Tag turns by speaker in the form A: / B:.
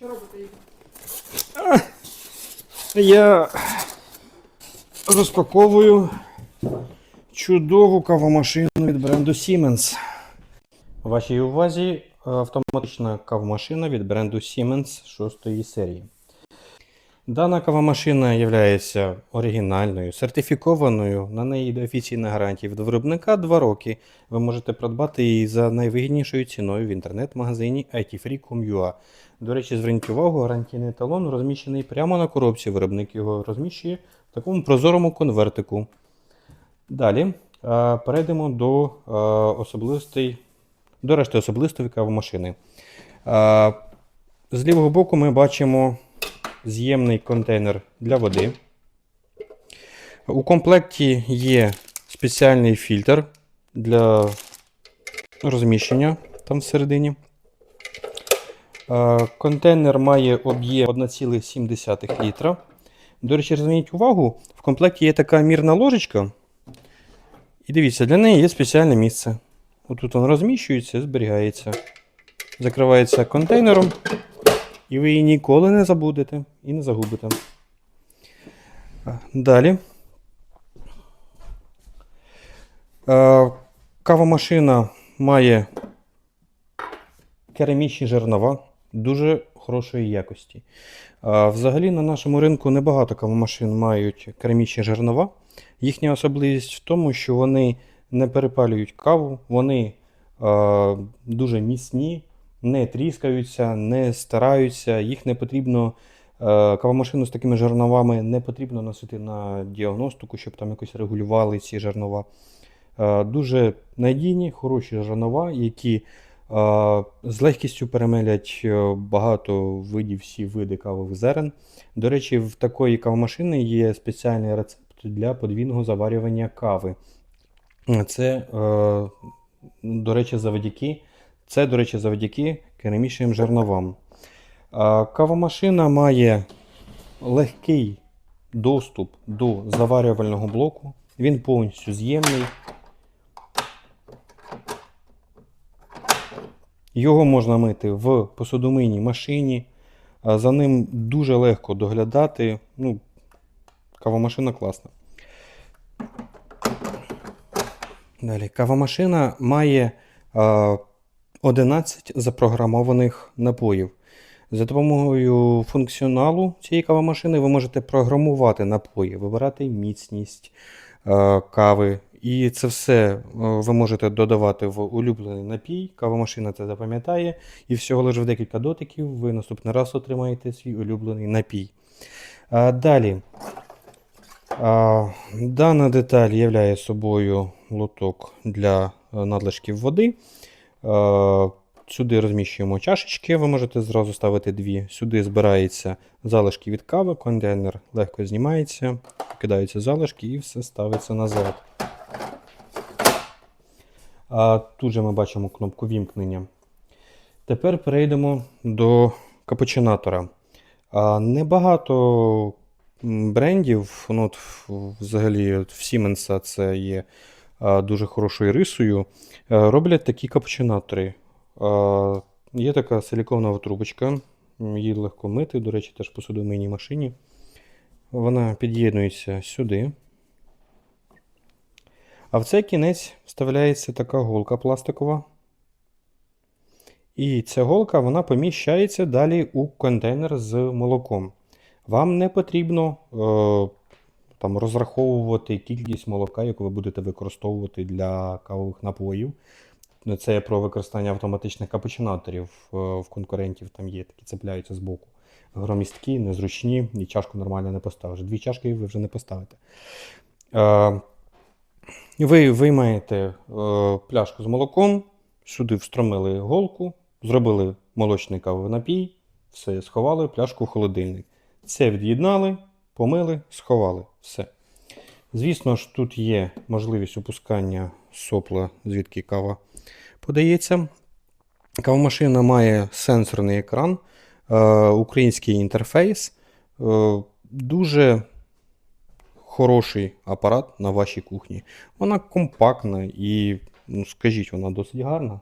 A: Що робите?
B: Я розпаковую чудову кавомашину від бренду Siemens. Вашій увазі автоматична кавомашина від бренду Siemens 6 серії. Дана кавомашина є оригінальною, сертифікованою. На неї йде офіційна гарантія від виробника 2 роки. Ви можете придбати її за найвигіднішою ціною в інтернет-магазині itfree.com.ua. До речі, зверніть увагу, гарантійний талон розміщений прямо на коробці. Виробник його розміщує в такому прозорому конвертику. Далі е, перейдемо до е, особливостей, до решти особливостей кавомашини. Е, З лівого боку ми бачимо з'ємний контейнер для води. У комплекті є спеціальний фільтр для розміщення там всередині. Е, Контейнер має об'єм 1,7 літра. До речі, зверніть увагу, в комплекті є така мірна ложечка. І дивіться, для неї є спеціальне місце. Отут воно розміщується, зберігається. Закривається контейнером, і ви її ніколи не забудете і не загубите. Далі. Кавомашина має керамічні жернова дуже хорошої якості. Взагалі на нашому ринку небагато кавомашин мають керамічні жернова. Їхня особливість в тому, що вони не перепалюють каву, вони дуже міцні, не тріскаються, не стараються. Їх не потрібно. е, Кавомашину з такими жерновами не потрібно носити на діагностику, щоб там якось регулювали ці жернова. Е, Дуже надійні, хороші жернова, які е, з легкістю перемелять багато видів, всі види кавових зерен. До речі, в такої кавомашини є спеціальний рецепт для подвійного заварювання кави. Це, до речі, завдяки, це, до речі, завдяки керамічним жерновам. Кавомашина має легкий доступ до заварювального блоку. Він повністю з'ємний. Його можна мити в посудомийній машині. За ним дуже легко доглядати. Ну, кавомашина класна. Далі. Кавомашина має 11 запрограмованих напоїв. За допомогою функціоналу цієї кавомашини ви можете програмувати напої, вибирати міцність е, кави. І це все е, ви можете додавати в улюблений напій. Кавомашина це запам'ятає, і всього лише в декілька дотиків ви наступний раз отримаєте свій улюблений напій. Далі. Дана деталь являє собою лоток для е, надлишків води. Е, Сюди розміщуємо чашечки, ви можете зразу ставити дві. Сюди збираються залишки від кави, контейнер легко знімається, кидаються залишки і все ставиться назад. А тут же ми бачимо кнопку вімкнення. Тепер перейдемо до капучинатора. Небагато брендів, ну, от, взагалі от в Siemens це є дуже хорошою рисою, е, роблять такі капучинатори. А, Є така силіконова трубочка, її легко мити, до речі, теж в посудомийній машині. Вона під'єднується сюди. А в цей кінець вставляється така голка пластикова. І ця голка вона поміщається далі у контейнер з молоком. Вам не потрібно е, там, розраховувати кількість молока, яку ви будете використовувати для кавових напоїв. Ну, Це про використання автоматичних капучинаторів е, в конкурентів там є, такі цепляються з боку. Громісткі, незручні, і чашку нормально не поставиш. Дві чашки ви вже не поставите. Е, ви виймаєте е, пляшку з молоком, сюди встромили голку, зробили молочний кавовий напій, все, сховали пляшку в холодильник. Це від'єднали, помили, сховали. Все. Звісно ж, тут є можливість опускання сопла, звідки кава подається. Кавомашина має сенсорний екран, е, український інтерфейс. Е, дуже хороший апарат на вашій кухні. Вона компактна і, ну, скажіть, вона досить гарна.